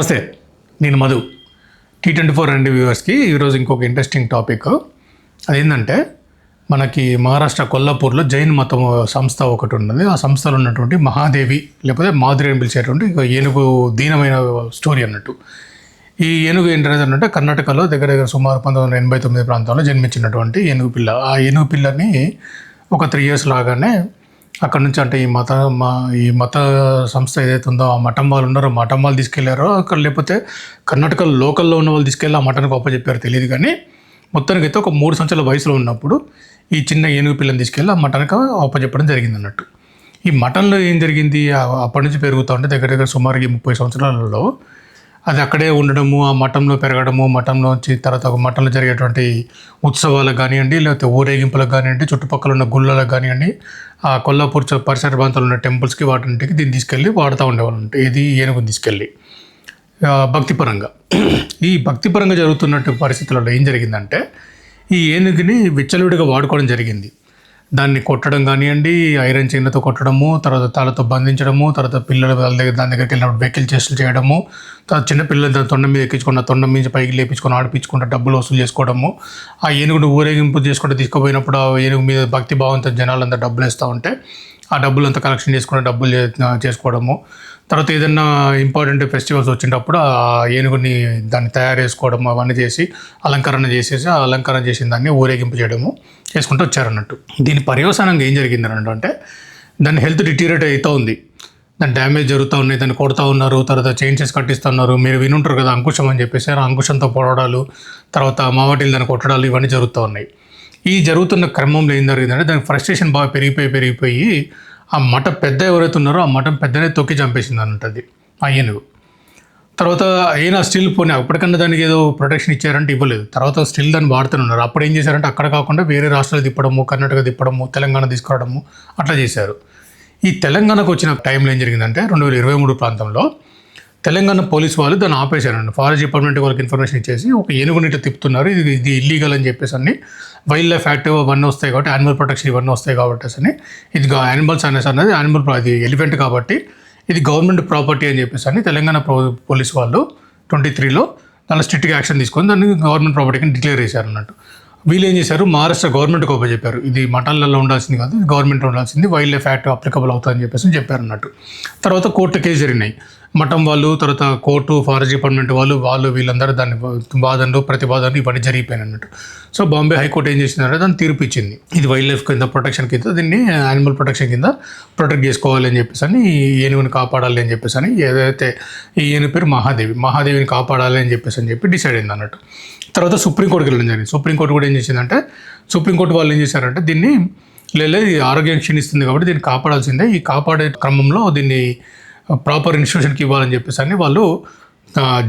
నమస్తే నేను Madhu. T twenty four రెండు వ్యూవర్స్కి ఈరోజు ఇంకొక ఇంట్రెస్టింగ్ టాపిక్ అదేంటంటే మనకి మహారాష్ట్ర కొల్లాపూర్లో జైన్ మతం సంస్థ ఒకటి ఉన్నది. ఆ సంస్థలో ఉన్నటువంటి మహాదేవి లేకపోతే మాధురి అని పిలిచేటువంటి ఒక ఏనుగు దీనమైన స్టోరీ అన్నట్టు. ఈ ఏనుగు ఏంటంటే కర్ణాటకలో దగ్గర దగ్గర సుమారు పంతొమ్మిది వందల ఎనభై తొమ్మిది ప్రాంతంలో జన్మించినటువంటి ఏనుగు పిల్ల. ఆ ఏనుగు పిల్లని ఒక త్రీ ఇయర్స్ లాగానే అక్కడ నుంచి అంటే ఈ మత మా ఈ మత సంస్థ ఏదైతే ఉందో ఆ మఠం వాళ్ళు ఉన్నారో మఠం వాళ్ళు తీసుకెళ్ళారో అక్కడ లేకపోతే కర్ణాటక లోకల్లో ఉన్న వాళ్ళు తీసుకెళ్ళి ఆ మఠానికి చెప్పారు తెలియదు కానీ మొత్తానికి అయితే ఒక మూడు సంవత్సరాల వయసులో ఉన్నప్పుడు ఈ చిన్న ఏనుగు పిల్లని తీసుకెళ్ళి ఆ మఠానికి అప్పచెప్పడం జరిగింది అన్నట్టు. ఈ మఠంలో ఏం జరిగింది? అప్పటి నుంచి పెరుగుతూ ఉంటే దగ్గర దగ్గర సుమారు ఈ ముప్పై సంవత్సరాలలో అది అక్కడే ఉండడము ఆ మఠంలో పెరగడము మఠంలో తర్వాత ఒక మఠంలో జరిగేటువంటి ఉత్సవాలకు కానివ్వండి లేకపోతే ఊరేగింపులకు కానివ్వండి చుట్టుపక్కల ఉన్న గుళ్ళలకు కానివ్వండి ఆ కొల్లాపూర్ పరిసర ప్రాంతాలు ఉన్న టెంపుల్స్కి వాటింటికి దీన్ని తీసుకెళ్ళి వాడుతూ ఉండేవాళ్ళు. ఇది ఏనుగుని తీసుకెళ్ళి. భక్తిపరంగా ఈ భక్తిపరంగా జరుగుతున్నట్టు పరిస్థితులలో ఏం జరిగిందంటే ఈ ఏనుగుని విచ్చలవిడిగా వాడుకోవడం జరిగింది. దాన్ని కొట్టడం కానివ్వండి ఐరన్ చైన్లతో కొట్టడము తర్వాత తాళతో బంధించడము తర్వాత పిల్లలు వాళ్ళ దగ్గర దాని దగ్గరికి వెళ్ళినప్పుడు వెహికల్ చేష్టలు చేయడము తర్వాత చిన్న పిల్లలు దాని తొండం మీద ఎక్కించుకున్న తొండం మీద పైకి లేపించుకొని ఆడిపించుకుంటే డబ్బులు వసూలు చేసుకోవడము. ఆ ఏనుగును ఊరేగింపు చేసుకుంటే తీసుకుపోయినప్పుడు ఆ ఏనుగు మీద భక్తి భావంతో జనాలంతా డబ్బులు వేస్తూ ఉంటే ఆ డబ్బులు అంతా కలెక్షన్ చేసుకుని డబ్బులు చే- చేసుకోవడము. తర్వాత ఏదైనా ఇంపార్టెంట్ ఫెస్టివల్స్ వచ్చినప్పుడు ఆ ఏనుగుని దాన్ని తయారు చేసుకోవడం అవన్నీ చేసి అలంకరణ చేసేసి ఆ అలంకరణ చేసిన దాన్ని ఊరేగింపు చేయడము చేసుకుంటూ వచ్చారన్నట్టు. దీని పర్యవసానంగా ఏం జరిగింది అంటే దాని హెల్త్ డిటీరియట్ అవుతూ ఉంది. దాని డ్యామేజ్ జరుగుతూ ఉన్నాయి దాన్ని కొడుతూ ఉన్నారు తర్వాత చేంజెస్ కట్టిస్తున్నారు మీరు వినుంటారు కదా అంకుశం అని చెప్పేసి ఆ అంకుశంతో పొడవడాలు తర్వాత మావాటిలు దాన్ని కొట్టడాలు ఇవన్నీ జరుగుతూ ఉన్నాయి. ఈ జరుగుతున్న క్రమంలో ఏం జరిగిందంటే దాని ఫ్రస్ట్రేషన్ బాగా పెరిగిపోయి పెరిగిపోయి ఆ మఠం పెద్ద ఎవరైతే ఉన్నారో ఆ మఠం పెద్దనే తొక్కి చంపేసింది అన్నట్టు ఆ ఏనుగు. తర్వాత అయినా స్టిల్ పోనీ అప్పటికన్నా దానికి ఏదో ప్రొటెక్షన్ ఇచ్చారంటే ఇవ్వలేదు. తర్వాత స్టిల్ దాన్ని వాడుతున్నారు అప్పుడు ఏం చేశారంటే అక్కడ కాకుండా వేరే రాష్ట్రాలు తిప్పడము కర్ణాటక తిప్పడము తెలంగాణ తీసుకురావడము అట్లా చేశారు. ఈ తెలంగాణకు వచ్చిన టైంలో ఏం జరిగిందంటే రెండు వేల ఇరవై మూడు ప్రాంతంలో తెలంగాణ పోలీస్ వాళ్ళు దాన్ని ఆపేశారండి. ఫారెస్ట్ డిపార్ట్మెంట్ వాళ్ళకి ఇన్ఫర్మేషన్ ఇచ్చేసి ఒక ఏనుగుని ఇట్లా తిప్పుతున్నారు. ఇది ఇది ఇల్లీగల్ అని చెప్పేసి అన్ని. వైల్డ్ లైఫ్ యాక్ట్ ఇవన్నీ వస్తాయి కాబట్టి యానిమల్ ప్రొటెక్షన్ ఇవన్నీ వస్తాయి కాబట్టి అని ఇది యానిమల్స్ అనేసి అన్నది యానిమల్ అది ఎలిఫెంట్ కాబట్టి ఇది గవర్నమెంట్ ప్రాపర్టీ అని చెప్పేసి అని తెలంగాణ పో- పోలీస్ వాళ్ళు ట్వంటీ త్రీలో దాని స్ట్రిక్ట్గా యాక్షన్ తీసుకొని దాన్ని గవర్నమెంట్ ప్రాపర్టీ డిక్లేర్ చేశారు అన్నట్టు వీళ్ళు ఏం చేశారు? మహారాష్ట్ర గవర్నమెంట్కి కోప చెప్పారు. ఇది మఠాలలో ఉండాల్సింది కాదు గవర్నమెంట్ ఉండాల్సింది వైల్డ్ లైఫ్ యాక్ట్ అప్లికబుల్ అవుతుందని చెప్పేసి చెప్పారు అన్నట్టు తర్వాత కోర్టు కేసు జరిగినాయి. మఠం వాళ్ళు తర్వాత కోర్టు ఫారెస్ట్ డిపార్ట్మెంట్ వాళ్ళు వాళ్ళు వీళ్ళందరూ దాన్ని వాదనలు ప్రతివాదనలు ఇవన్నీ జరిగిపోయాయి అన్నట్టు సో బాంబే హైకోర్టు ఏం చేసిందంటే దాన్ని తీర్పు ఇచ్చింది ఇది వైల్డ్ లైఫ్ కింద ప్రొటెక్షన్ కింద దీన్ని యానిమల్ ప్రొటెక్షన్ కింద ప్రొటెక్ట్ చేసుకోవాలి అని చెప్పేసి అని ఏనుగుని కాపాడాలి అని చెప్పేసి అని ఏదైతే ఈ ఏనుగు పేరు మహాదేవి మహాదేవిని కాపాడాలి అని చెప్పేసి అని చెప్పి డిసైడ్ అయింది అన్నట్టు. తర్వాత సుప్రీంకోర్టుకి వెళ్ళడం జరిగింది. సుప్రీంకోర్టు కూడా ఏం చేసిందంటే సుప్రీంకోర్టు వాళ్ళు ఏం చేశారంటే దీన్ని లేదు ఆరోగ్యం క్షీణిస్తుంది కాబట్టి దీన్ని కాపాడాల్సిందే. ఈ కాపాడే క్రమంలో దీన్ని ప్రాపర్ ఇన్స్టిట్యూషన్కి ఇవ్వాలని చెప్పేసి అని వాళ్ళు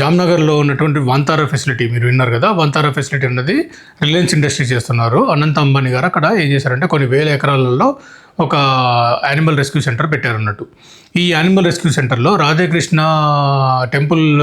జామ్నగర్లో ఉన్నటువంటి వంతారా ఫెసిలిటీ మీరు విన్నారు కదా వంతారా ఫెసిలిటీ అన్నది రిలయన్స్ ఇండస్ట్రీ చేస్తున్నారు. అనంత అంబానీ గారు అక్కడ ఏం చేశారంటే కొన్ని వేల ఎకరాలలో ఒక యానిమల్ రెస్క్యూ సెంటర్ పెట్టారు అన్నట్టు. ఈ యానిమల్ రెస్క్యూ సెంటర్లో Radhakrishna temple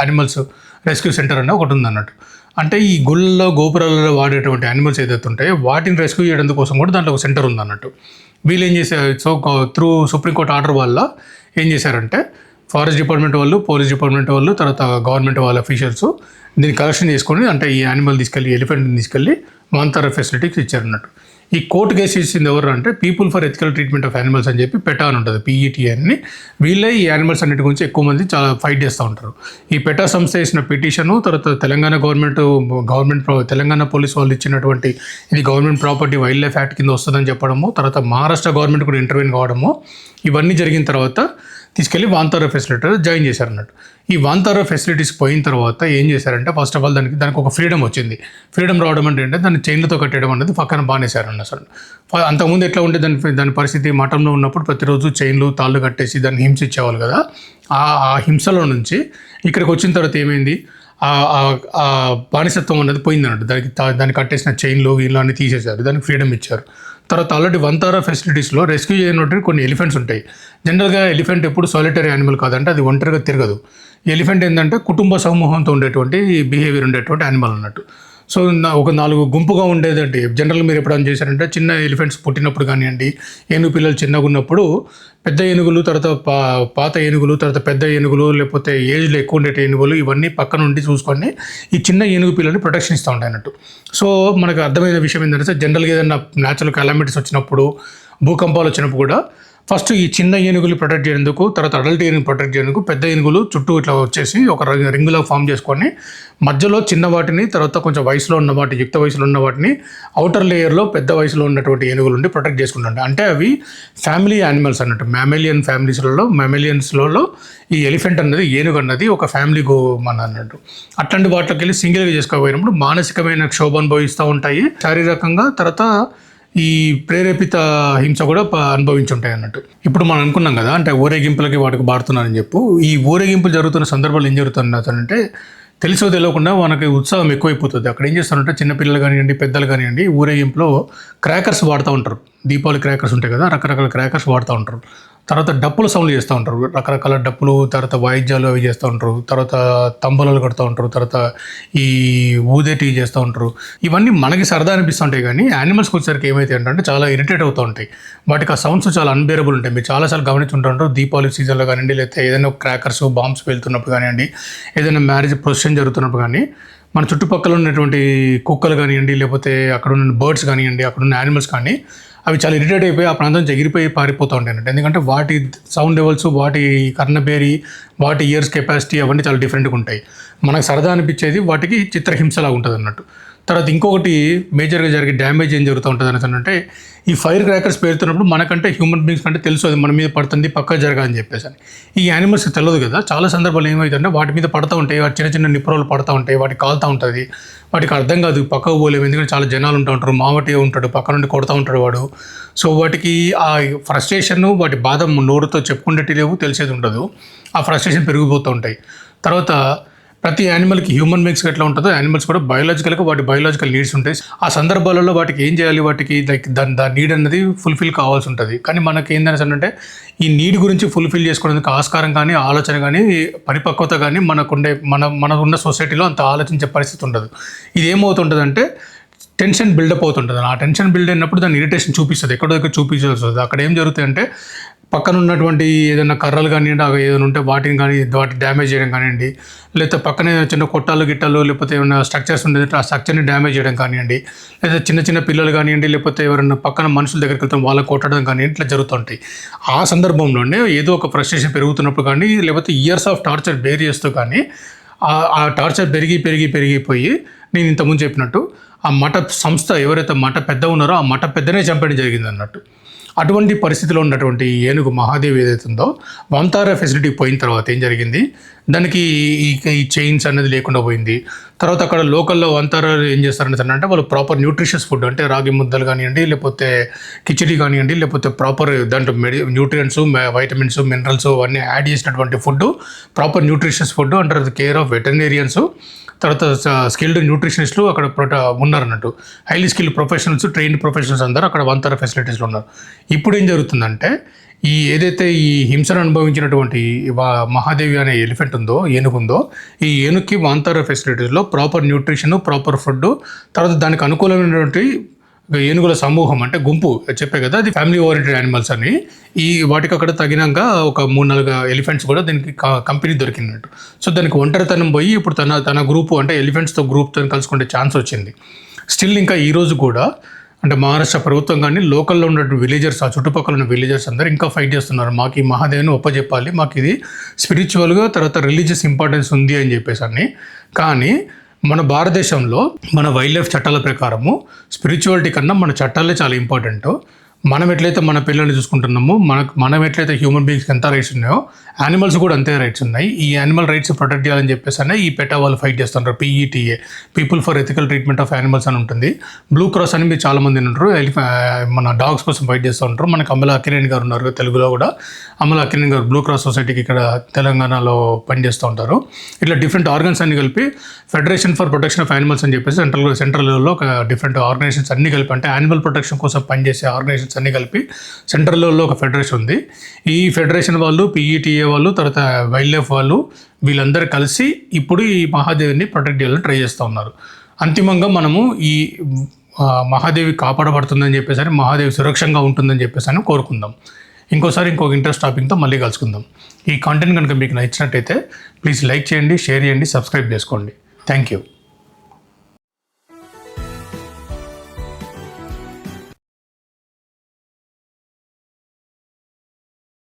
animals rescue centre అనే ఒకటి ఉంది అన్నట్టు. అంటే ఈ గుళ్ళలో గోపురాలలో వాడేటువంటి యానిమల్స్ ఏదైతే ఉంటాయో వాటిని రెస్క్యూ చేయడం కోసం కూడా దాంట్లో ఒక సెంటర్ ఉంది అన్నట్టు. వీళ్ళు ఏం చేశారు? సో త్రూ సుప్రీంకోర్టు ఆర్డర్ వల్ల ఏం చేశారంటే ఫారెస్ట్ డిపార్ట్మెంట్ వాళ్ళు పోలీస్ డిపార్ట్మెంట్ వాళ్ళు తర్వాత గవర్నమెంట్ వాళ్ళ అఫీషియల్స్ దీన్ని కలెక్షన్ చేసుకొని అంటే ఈ యానిమల్ తీసుకెళ్ళి ఎలిఫెంట్ని తీసుకెళ్ళి మాంతార ఫెసిలిటీకి ఇచ్చారన్నట్టు. ఈ కోర్టు కేసు ఇచ్చింది ఎవరు అంటే people for ethical treatment of animals అని చెప్పి పెటా అని ఉంటుంది పీఈటీ అని వీళ్ళే ఈ యానిమల్స్ అన్నిటి గురించి ఎక్కువ మంది చాలా ఫైట్ చేస్తూ ఉంటారు. ఈ పెటా సంస్థ ఇచ్చిన పిటిషను తర్వాత Telangana government government Telangana police వాళ్ళు ఇచ్చినటువంటి ఇది government property wildlife act కింద వస్తుందని చెప్పడము తర్వాత మహారాష్ట్ర గవర్నమెంట్ కూడా ఇంటర్వ్యూన్ కావడము ఇవన్నీ జరిగిన తర్వాత తీసుకెళ్ళి వాంతారో ఫెసిలిటీ జాయిన్ చేశారు అన్నట్టు ఈ వాంతారో ఫెసిలిటీస్ పోయిన తర్వాత ఏం చేశారంటే ఫస్ట్ ఆఫ్ ఆల్ దానికి దానికి ఒక ఫ్రీడమ్ వచ్చింది. ఫ్రీడమ్ రావడం అంటే ఏంటంటే దాన్ని చైన్లతో కట్టేయడం అనేది పక్కన బానేశారన్న అసలు. అంతకుముందు ఎట్లా ఉంటే దాని దాని పరిస్థితి మఠంలో ఉన్నప్పుడు ప్రతిరోజు చైన్లు తాళ్ళు కట్టేసి దాన్ని హింసించేవాళ్ళు కదా. ఆ ఆ హింసలో నుంచి ఇక్కడికి వచ్చిన తర్వాత ఏమైంది? ఆ- బానిసత్వం అనేది పోయిందన్నట్టు. దానికి దాన్ని దానికి కట్టేసిన చైన్లు వీళ్ళు అన్ని తీసేశారు. దానికి ఫ్రీడమ్ ఇచ్చారు. తర్వాత ఆల్రెడీ వంతారా ఫెసిలిటీస్లో రెస్క్యూ చేయనటువంటి కొన్ని ఎలిఫెంట్స్ ఉంటాయి. జనరల్గా ఎలిఫెంట్ ఎప్పుడు సాలిటరీ యానిమల్ కాదంటే అది ఒంటరిగా తిరగదు. ఎలిఫెంట్ ఏంటంటే కుటుంబ సమూహంతో ఉండేటువంటి బిహేవియర్ ఉండేటువంటి యానిమల్ అన్నట్టు. సో నా- ఒక నాలుగు గుంపుగా ఉండేదండి జనరల్ మీరు ఎప్పుడైనా చేశారంటే చిన్న ఎలిఫెంట్స్ పుట్టినప్పుడు కానివ్వండి ఏనుగు పిల్లలు చిన్నగా ఉన్నప్పుడు పెద్ద ఏనుగులు తర్వాత పా పాత ఏనుగులు తర్వాత పెద్ద ఏనుగులు లేకపోతే ఏజ్లో ఎక్కువ ఉండే ఏనుగులు ఇవన్నీ పక్క నుండి చూసుకొని ఈ చిన్న ఏనుగు పిల్లల్ని ప్రొటెక్షన్ ఇస్తూ ఉంటాయి అన్నట్టు సో మనకు అర్థమైన విషయం ఏంటంటే జనరల్గా ఏదైనా న్యాచురల్ కెలామిటీస్ వచ్చినప్పుడు భూకంపాలు వచ్చినప్పుడు కూడా ఫస్ట్ ఈ చిన్న ఏనుగులు ప్రొటెక్ట్ చేయడానికి తర్వాత అడల్ట్ ఏనుగు ప్రొటెక్ట్ చేయడానికి పెద్ద ఏనుగులు చుట్టూ ఇట్లా వచ్చేసి ఒక రింగ్- ఫామ్ చేసుకొని మధ్యలో చిన్న వాటిని తర్వాత కొంచెం వయసులో ఉన్న వాటి యుక్త వయసులో ఉన్న వాటిని అవుటర్ లేయర్లో పెద్ద వయసులో ఉన్నటువంటి ఏనుగులు ఉండి ప్రొటెక్ట్ చేసుకుంటాయి అంటే అవి ఫ్యామిలీ యానిమల్స్ అన్నట్టు. మ్యామెలియన్ ఫ్యామిలీస్లలో మ్యామెలియన్స్లలో ఈ ఎలిఫెంట్ అన్నది ఏనుగు అన్నది ఒక ఫ్యామిలీ గో మన అన్నట్టు. అట్లాంటి వాటికి వెళ్ళి సింగిల్గా చేసుకోబోయినప్పుడు మానసికమైన క్షోభ అనుభవిస్తూ ఉంటాయి. శారీరకంగా తర్వాత ఈ ప్రేరేపిత హింస కూడా అనుభవించి ఉంటాయి అన్నట్టు. ఇప్పుడు మనం అనుకున్నాం కదా అంటే ఊరేగింపులకి వాటికి బాడుతున్నారని చెప్పు. ఈ ఊరేగింపులు జరుగుతున్న సందర్భాలు ఏం జరుగుతున్నదంటే తెలిసో తెలియకుండా మనకి ఉత్సాహం ఎక్కువైపోతుంది. అక్కడ ఏం చేస్తారంటే చిన్నపిల్లలు కానివ్వండి పెద్దలు కానివ్వండి ఊరేగింపులో క్రాకర్స్ వాడుతూ ఉంటారు. దీపావళి క్రాకర్స్ ఉంటాయి కదా రకరకాల క్రాకర్స్ వాడుతూ ఉంటారు. తర్వాత డప్పులు సౌండ్లు చేస్తూ ఉంటారు. రకరకాల డప్పులు తర్వాత వాయిద్యాలు అవి చేస్తూ ఉంటారు. తర్వాత తంబలలు కడుతూ ఉంటారు. తర్వాత ఈ ఊదేటి చేస్తూ ఉంటారు. ఇవన్నీ మనకి సరదా అనిపిస్తూ ఉంటాయి కానీ యానిమల్స్కి వచ్చేసరికి ఏమైతే అంటే చాలా ఇరిటేట్ అవుతూ ఉంటాయి. వాటికి ఆ సౌండ్స్ చాలా అన్బేరబుల్ ఉంటాయి. మీరు చాలాసార్లు గమనించుంటారు దీపావళి సీజన్లో కానివ్వండి లేకపోతే ఏదైనా క్రాకర్స్ బాంబ్స్ వెళ్తున్నప్పుడు కానివ్వండి ఏదైనా మ్యారేజ్ ప్రొసెషన్ జరుగుతున్నప్పుడు కానీ మన చుట్టుపక్కల ఉన్నటువంటి కుక్కలు కానివ్వండి లేకపోతే అక్కడ ఉన్న బర్డ్స్ కానివ్వండి అక్కడ ఉన్న యానిమల్స్ కానీ అవి చాలా ఇరిటేట్ అయిపోయి ఆ ప్రాంతం నుంచి ఎగిరిపోయి పారిపోతూ ఉంటాయి ఎందుకంటే వాటి సౌండ్ లెవెల్స్ వాటి కర్ణబేరి వాటి ఇయర్స్ కెపాసిటీ అవన్నీ చాలా డిఫరెంట్గా ఉంటాయి. మనకు సరదా అనిపించేది వాటికి చిత్రహింసలాగా ఉంటుంది అన్నట్టు తర్వాత ఇంకొకటి మేజర్గా జరిగే డ్యామేజ్ ఏం జరుగుతూ ఉంటుంది అనేసి అంటే ఈ ఫైర్ క్రాకర్స్ పేరుతున్నప్పుడు మనకంటే హ్యూమన్ బీయింగ్స్ కంటే తెలుసు అది మన మీద పడుతుంది పక్క జరగాలని చెప్పేసి అని. ఈ యానిమల్స్ తెలియదు కదా చాలా సందర్భాలు ఏమవుతుందంటే వాటి మీద పడుతూ ఉంటాయి వాటి చిన్న చిన్న నిపుణులు పడుతూ ఉంటాయి వాటికి కాలుతూ ఉంటుంది వాటికి అర్థం కాదు పక్కకు పోలేము ఎందుకంటే చాలా జనాలు ఉంటూ ఉంటారు మావటి ఉంటాడు పక్క నుండి కొడుతూ ఉంటాడు వాడు. సో వాటికి ఆ ఫ్రస్ట్రేషన్ వాటి బాధ నోరుతో చెప్పుకుంటే లేవు తెలిసేది ఉండదు. ఆ ఫ్రస్ట్రేషన్ పెరిగిపోతూ ఉంటాయి. తర్వాత ప్రతి యానిమల్కి హ్యూమన్ బీయింగ్స్కి ఎట్లా ఉంటుందో యానిమల్స్ కూడా బయోలాజికల్గా వాటి బయోలాజికల్ నీడ్స్ ఉంటాయి. ఆ సందర్భాలలో వాటికి ఏం చేయాలి? వాటికి లైక్ దాని దాని నీడ్ అనేది ఫుల్ఫిల్ కావాల్సి ఉంటుంది. కానీ మనకి ఏంటనేసి అంటే ఈ నీడ్ గురించి ఫుల్ఫిల్ చేసుకోవడానికి ఆస్కారం కానీ ఆలోచన కానీ పరిపక్వత కానీ మనకుండే మన మన ఉన్న సొసైటీలో అంత ఆలోచించే పరిస్థితి ఉండదు. ఇది ఏమవుతుంటుందంటే టెన్షన్ బిల్డప్ అవుతుంటుంది. ఆ టెన్షన్ బిల్డ్ అయినప్పుడు దాన్ని ఇరిటేషన్ చూపిస్తుంది. ఎక్కడో దగ్గర చూపించాల్సి వస్తుంది. అక్కడ ఏం జరుగుతాయంటే పక్కన ఉన్నటువంటి ఏదైనా కర్రలు కానివ్వండి అవి ఏదైనా ఉంటే వాటిని కానీ వాటి డ్యామేజ్ చేయడం కానివ్వండి లేకపోతే పక్కన ఏదైనా చిన్న కొట్టాలు గిట్టాలు లేకపోతే ఏమైనా స్ట్రక్చర్స్ ఉండేది ఆ స్ట్రక్చర్ని డ్యామేజ్ చేయడం కానివ్వండి లేదా చిన్న చిన్న పిల్లలు కానివ్వండి లేకపోతే ఎవరైనా పక్కన మనుషుల దగ్గరికి వెళ్తాం వాళ్ళకి కొట్టడం కానివ్వండి ఇట్లా జరుగుతుంటాయి. ఆ సందర్భంలోనే ఏదో ఒక ఫ్రస్ట్రేషన్ పెరుగుతున్నప్పుడు కానీ లేకపోతే ఇయర్స్ ఆఫ్ టార్చర్ బేర్ చేస్తూ కానీ ఆ- ఆ టార్చర్ పెరిగి పెరిగి పెరిగిపోయి నేను ఇంతకుముందు చెప్పినట్టు ఆ మఠ సంస్థ ఎవరైతే మఠ పెద్ద ఉన్నారో ఆ మఠ పెద్దనే చంపడం జరిగింది అన్నట్టు అటువంటి పరిస్థితిలో ఉన్నటువంటి ఏనుగు మహాదేవి ఏదైతే ఉందో వంతార ఫెసిలిటీ పోయిన తర్వాత ఏం జరిగింది? దానికి ఈ చైన్స్ అనేది లేకుండా పోయింది. తర్వాత అక్కడ లోకల్లో వంతార ఏం చేస్తారంటే అంటే వాళ్ళు ప్రాపర్ న్యూట్రిషియస్ ఫుడ్ అంటే రాగి ముద్దలు కానివ్వండి లేకపోతే కిచడీ కానివ్వండి లేకపోతే ప్రాపర్ దాంట్లో మెడి న్యూట్రియంట్స్ వైటమిన్స్ మినరల్స్ అవన్నీ యాడ్ చేసినటువంటి food proper nutritious food under care of veterinarians తర్వాత స్కిల్డ్ న్యూట్రిషనిస్టులు అక్కడ ఉన్నారన్నట్టు. Highly skilled professionals trained professionals అందరూ అక్కడ వంతర ఫెసిలిటీస్లో ఉన్నారు. ఇప్పుడు ఏం జరుగుతుందంటే ఈ ఏదైతే ఈ హింసను అనుభవించినటువంటి వా- మహాదేవి అనే ఎలిఫెంట్ ఉందో ఏనుగు ఉందో ఈ ఏనుగుకి వాంతర ఫెసిలిటీస్లో ప్రాపర్ న్యూట్రిషన్ ప్రాపర్ ఫుడ్ తర్వాత దానికి అనుకూలమైనటువంటి ఏనుగుల సమూహం అంటే గుంపు చెప్పే కదా అది ఫ్యామిలీ ఓరియంటెడ్ యానిమల్స్ అని. ఈ వాటికి అక్కడ తగినాక ఒక మూడు నాలుగు ఎలిఫెంట్స్ కూడా దీనికి క- కంపెనీ దొరికినట్టు సో దానికి ఒంటరితనం పోయి ఇప్పుడు తన తన గ్రూపు అంటే ఎలిఫెంట్స్తో గ్రూప్తో కలుసుకునే ఛాన్స్ వచ్చింది. స్టిల్ ఇంకా ఈరోజు కూడా అంటే మహారాష్ట్ర ప్రభుత్వం కానీ లోకల్లో ఉన్నటువంటి విలేజర్స్ ఆ చుట్టుపక్కల ఉన్న విలేజర్స్ అందరూ ఇంకా ఫైట్ చేస్తున్నారు. మాకు ఈ మహాదేవిని ఒప్పజెప్పాలి మాకు ఇది స్పిరిచువల్గా తర్వాత రిలీజియస్ ఇంపార్టెన్స్ ఉంది అని చెప్పేసి అని. కానీ మన భారతదేశంలో మన వైల్డ్ లైఫ్ చట్టాల ప్రకారము స్పిరిచువాలిటీ కన్నా మన చట్టాలే చాలా ఇంపార్టెంట్ మనం ఎట్లయితే మన పిల్లల్ని చూసుకుంటున్నామో మనకు మనం ఎట్లయితే హ్యూమన్ బీయింగ్స్కి ఎంత రైట్స్ ఉన్నాయో యానిమల్స్ కూడా అంతే రైట్స్ ఉన్నాయి. ఈ యానిమల్ రైట్స్ ప్రొటెక్ట్ చేయాలని చెప్పేసి అనే ఈ పెటా వాళ్ళు ఫైట్ చేస్తుంటారు. P E T A people for ethical treatment of animals అని ఉంటుంది. బ్లూ క్రాస్ అని మీరు చాలామంది ఉంటారు మన డాగ్స్ కోసం ఫైట్ చేస్తూ ఉంటారు. మనకి అమల అకిరేణి గారు ఉన్నారు తెలుగులో కూడా. అమల అకిరేణి గారు బ్లూ క్రాస్ సొసైటీకి ఇక్కడ తెలంగాణలో పనిచేస్తూ ఉంటారు. ఇట్లా డిఫరెంట్ ఆర్గన్స్ అన్ని కలిపి federation for protection of animals అని చెప్పేసి సెంట్రల్ సెంట్రల్ లెవెల్లో ఒక డిఫరెంట్ ఆర్గనైజేషన్స్ అన్ని కలిపి అంటే యానిమల్ ప్రొటెక్షన్ కోసం పనిచేసే ఆర్గనైజేషన్స్ అన్ని కలిపి సెంట్రల్లో ఒక ఫెడరేషన్ ఉంది. ఈ ఫెడరేషన్ వాళ్ళు పీఈటీఏ వాళ్ళు తర్వాత వైల్డ్ లైఫ్ వాళ్ళు వీళ్ళందరూ కలిసి ఇప్పుడు ఈ మహాదేవిని ప్రొటెక్ట్ చేయాలని ట్రై చేస్తూ ఉన్నారు. అంతిమంగా మనము ఈ మహాదేవి కాపాడబడుతుందని చెప్పేసి మహాదేవి సురక్షంగా ఉంటుందని చెప్పేసి అని కోరుకుందాం. ఇంకోసారి ఇంకొక ఇంట్రెస్ట్ టాపిక్తో మళ్ళీ కలుసుకుందాం. ఈ కాంటెంట్ కనుక మీకు నచ్చినట్టయితే ప్లీజ్ లైక్ చేయండి షేర్ చేయండి సబ్స్క్రైబ్ చేసుకోండి. Thank you